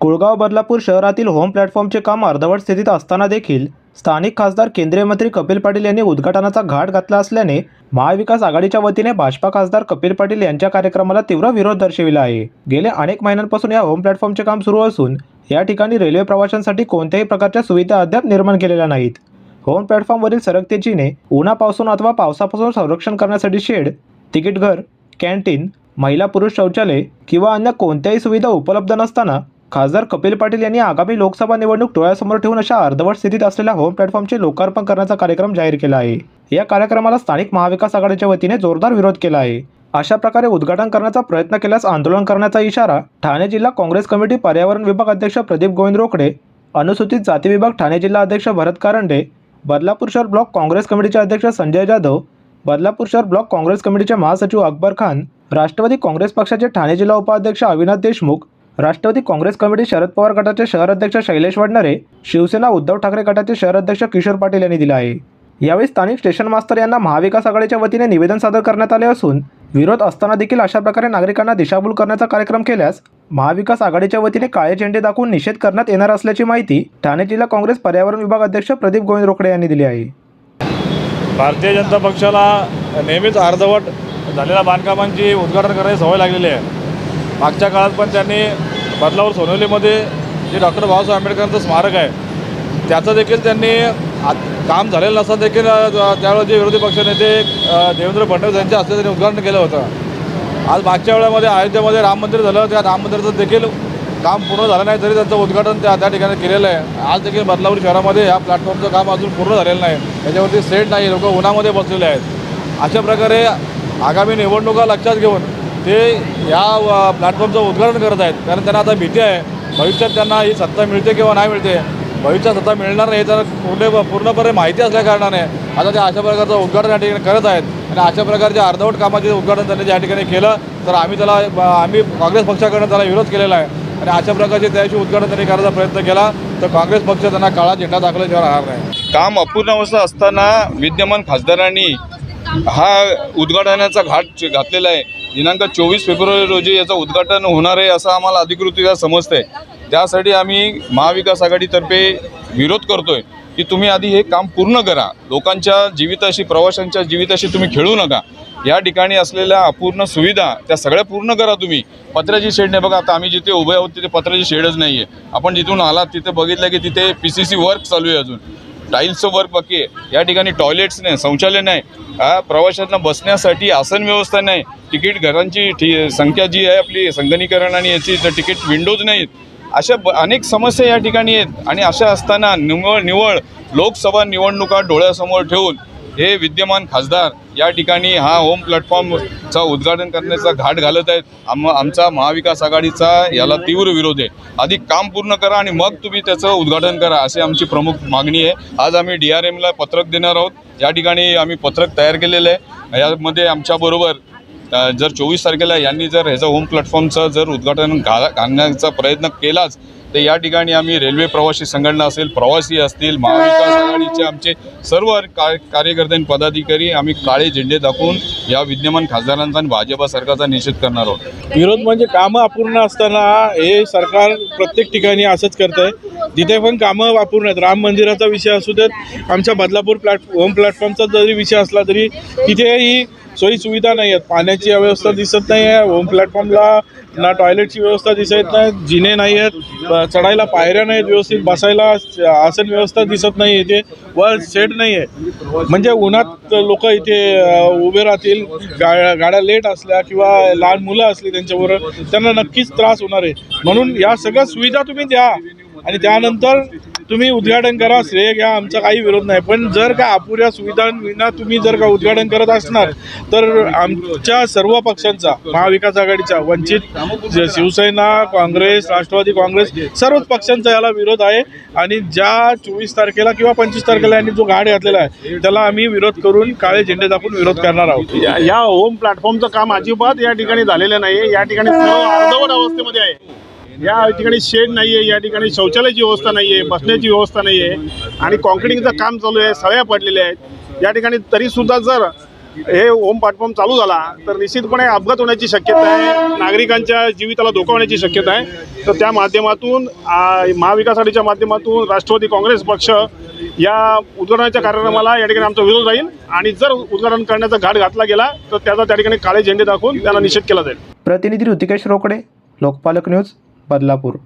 कुळगाव बदलापूर शहरातील होम प्लॅटफॉर्मचे काम अर्धवट स्थितीत असताना देखील स्थानिक खासदार केंद्रीय मंत्री कपिल पाटील यांनी उद्घाटनाचा घाट घातला असल्याने महाविकास आघाडीच्या वतीने भाजपा खासदार कपिल पाटील यांच्या कार्यक्रमाला तीव्र विरोध दर्शविला आहे. गेल्या अनेक महिन्यांपासून या होम प्लॅटफॉर्मचे काम सुरू असून या ठिकाणी रेल्वे प्रवाशांसाठी कोणत्याही प्रकारच्या सुविधा अद्याप निर्माण केलेल्या नाहीत. होम प्लॅटफॉर्मवरील सरकतेचीने चिन्हे उन्हापासून अथवा पावसापासून संरक्षण करण्यासाठी शेड तिकीट घर कॅन्टीन महिला पुरुष शौचालय किंवा अन्य कोणत्याही सुविधा उपलब्ध नसताना खासदार कपिल पाटील यांनी आगामी लोकसभा निवडणूक डोळ्यासमोर ठेवून अशा अर्धवट स्थितीत असलेल्या होम प्लॅटफॉर्मचे लोकार्पण करण्याचा कार्यक्रम जाहीर केला आहे. या कार्यक्रमाला स्थानिक महाविकास आघाडीच्या वतीने जोरदार विरोध केला आहे. अशा प्रकारे उद्घाटन करण्याचा प्रयत्न केल्यास आंदोलन करण्याचा इशारा ठाणे जिल्हा काँग्रेस कमिटी पर्यावरण विभाग अध्यक्ष प्रदीप गोविंद रोकडे अनुसूचित जाती विभाग ठाणे जिल्हा अध्यक्ष भरत कारंडे बदलापूर शहर ब्लॉक काँग्रेस कमिटीचे अध्यक्ष संजय जाधव बदलापूर शहर ब्लॉक काँग्रेस कमिटीचे महासचिव अकबर खान राष्ट्रवादी काँग्रेस पक्षाचे ठाणे जिल्हा उपाध्यक्ष अविनाश देशमुख राष्ट्रवादी काँग्रेस कमिटी शरद पवार गटाचे शहर अध्यक्ष शैलेश वडनरे शिवसेना उद्धव ठाकरे गटाचे शहर अध्यक्ष किशोर पाटील यांनी दिला आहे. यावेळी स्थानिक स्टेशन मास्तर यांना महाविकास आघाडीच्या वतीने निवेदन सादर करण्यात आले असून विरोध असताना देखील अशा प्रकारे नागरिकांना दिशाभूल करण्याचा कार्यक्रम केल्यास महाविकास आघाडीच्या वतीने काळे झेंडे दाखवून निषेध करण्यात येणार असल्याची माहिती ठाणे जिल्हा काँग्रेस पर्यावरण विभाग अध्यक्ष प्रदीप गोविंद रोकडे यांनी दिली आहे. भारतीय जनता पक्षाला नेहमीच अर्धवट झालेल्या बांधकामांची उद्घाटन करण्याची सवय लागलेली आहे. मागच्या काळात पण त्यांनी बदलावर सोनवलीमध्ये जे डॉक्टर बाबासाहेब आंबेडकरांचं स्मारक आहे त्याचं देखील त्यांनी काम झालेलं नसताना देखील त्यावेळेस जे विरोधी पक्षनेते देवेंद्र फडणवीस यांच्या हस्ते त्यांनी उद्घाटन केलं होतं. आज मागच्या वेळेमध्ये अयोध्येमध्ये राम मंदिर झालं त्या राम मंदिराचं देखील काम पूर्ण झालं नाही तरी त्यांचं उद्घाटन त्या त्या ठिकाणी केलेलं आहे. आज देखील बदलापूर शहरामध्ये ह्या प्लॅटफॉर्मचं काम अजून पूर्ण झालेलं नाही. त्याच्यावरती सेट नाही लोक उन्हामध्ये बसलेले आहेत. अशा प्रकारे आगामी निवडणुका लक्षात घेऊन ते या प्लॅटफॉर्मचं उद्घाटन करत आहेत. कारण त्यांना आता भीती आहे. भविष्यात त्यांना ही सत्ता मिळते किंवा नाही मिळते? भविष्यात सत्ता मिळणार नाही तर पूर्ण पूर्णपणे माहिती असल्या कारणाने आता ते अशा प्रकारचं उद्घाटन या ठिकाणी करत आहेत. आणि अशा प्रकारच्या अर्धवट कामाचे उद्घाटन त्यांनी या ठिकाणी केलं तर आम्ही त्याला आम्ही काँग्रेस पक्षाकडनं त्याला विरोध केलेला आहे. आणि अशा प्रकारचे त्याशी उद्घाटन त्यांनी करायचा प्रयत्न केला तर काँग्रेस पक्ष त्यांना काळा झेंडा दाखवल्याशिवाय राहणार नाही. काम अपूर्ण अवस्था असताना विद्यमान खासदारांनी हा उद्घाटनाचा घाट घातलेला आहे. दिनांक चोवीस फेब्रुवारी रोजी याचं उद्घाटन होणार आहे असं आम्हाला अधिकृतरित्या आहे त्यासाठी आम्ही महाविकास आघाडीतर्फे विरोध करतोय की तुम्ही आधी हे काम पूर्ण करा. लोकांच्या जीविताशी प्रवाशांच्या जीविताशी तुम्ही खेळू नका. या ठिकाणी असलेल्या अपूर्ण सुविधा त्या सगळ्या पूर्ण करा तुम्ही. पत्र्याची शेड नाही बघा आता आम्ही जिथे उभे आहोत तिथे पत्र्याची शेडच नाही आहे आपण जिथून आलात तिथे बघितलं की तिथे पी सी सी वर्क चालू आहे अजून. टाईल्सचं वर्क बाकी आहे. या ठिकाणी टॉयलेट्स नाही शौचालय नाही. हा प्रवाशांना बसण्यासाठी आसन व्यवस्था नाही. तिकीट घरांची ठी संख्या जी आहे आपली संगणीकरण आणि याची तर तिकीट विंडोज नाहीत. अशा ब अनेक समस्या या ठिकाणी आहेत. आणि अशा असताना निवळ निवळ लोकसभा निवडणुका डोळ्यासमोर ठेवून हे विद्यमान खासदार या ठिकाणी हा होम प्लॅटफॉर्मचा उद्घाटन करण्याचा घाट घालत आहेत. आम आमचा महाविकास आघाडीचा याला तीव्र विरोध आहे. आधी काम पूर्ण करा आणि मग तुम्ही त्याचं उद्घाटन करा अशी आमची प्रमुख मागणी आहे. आज आम्ही डी आर एमला पत्रक देणार आहोत. या ठिकाणी आम्ही पत्रक तयार केलेलं आहे. यामध्ये आमच्याबरोबर जर चोवीस तारखेला यांनी जर ह्याचं होम प्लॅटफॉर्मचं जर उद्घाटन घा घालण्याचा प्रयत्न केलाच तर या ठिकाणी आम्ही रेल्वे प्रवासी संघटना असेल प्रवासी असतील महाविकास आघाडीचे आमचे सर्व का कार्यकर्ते आणि पदाधिकारी आम्ही काळे झेंडे दाखवून या विद्यमान खासदारांचा आणि भाजपा सरकारचा निषेध करणार आहोत. विरोध म्हणजे कामं अपूर्ण असताना हे सरकार प्रत्येक ठिकाणी असंच करत आहे जिथे पण कामं अपूर्ण आहेत राम मंदिराचा विषय असू देत आमच्या बदलापूर प्लॅट होम प्लॅटफॉर्मचा जरी विषय असला तरी तिथेही सोयी सुविधा नाही आहेत. पाण्याची व्यवस्था दिसत नाही आहे. होम प्लॅटफॉर्मला ना टॉयलेटची व्यवस्था दिसत नाही. जिने नाही आहेत. चढायला पायऱ्या नाहीत व्यवस्थित. बसायला आसन व्यवस्था दिसत नाही इथे वर सेट नाही आहे. म्हणजे उन्हात लोक इथे उभे राहतील. गा गाड्या लेट असल्या किंवा लहान मुलं असली त्यांच्याबरोबर त्यांना नक्कीच त्रास होणार आहे. म्हणून या सगळ्या सुविधा तुम्ही द्या. आणि त्यानंतर तुम्ही उद्घाटन करा श्रेय घ्या आमचा काही विरोध नाही. पण जर का अपुऱ्या सुविधांविना तुम्ही जर का उद्घाटन करत असणार तर आमच्या सर्व पक्षांचा महाविकास आघाडीचा वंचित शिवसेना काँग्रेस राष्ट्रवादी काँग्रेस सर्वच पक्षांचा याला विरोध आहे. आणि ज्या चोवीस तारखेला किंवा पंचवीस तारखेला यांनी जो घाट घातलेला आहे त्याला आम्ही विरोध करून काळे झेंडे दाखवून विरोध करणार आहोत. या या होम प्लॅटफॉर्मचं काम अजिबात या ठिकाणी झालेलं नाही या ठिकाणी सर्व अर्धवट अवस्थेमध्ये आहे. या ठिकाणी शेड नाही आहे या ठिकाणी शौचालयाची व्यवस्था नाही आहे बसण्याची व्यवस्था नाही आहे आणि कॉन्क्रिटिंगचं काम चालू आहे सळ्या पडलेल्या आहेत. या ठिकाणी तरीसुद्धा जर हे होम प्लॅटफॉर्म चालू झाला तर निश्चितपणे अपघात होण्याची शक्यता आहे नागरिकांच्या जीविताला धोका होण्याची शक्यता आहे. तर त्या माध्यमातून आ, महाविकास आघाडीच्या माध्यमातून राष्ट्रवादी काँग्रेस पक्ष या उद्घाटनाच्या कार्यक्रमाला या ठिकाणी आमचा विरोध राहील आणि जर उद्घाटन करण्याचा घाट घातला गेला तर त्याचा त्या ठिकाणी काळे झेंडे दाखवून त्याला निषेध केला जाईल. प्रतिनिधी ऋतिकेश रोकडे लोकपालक न्यूज बदलापूर.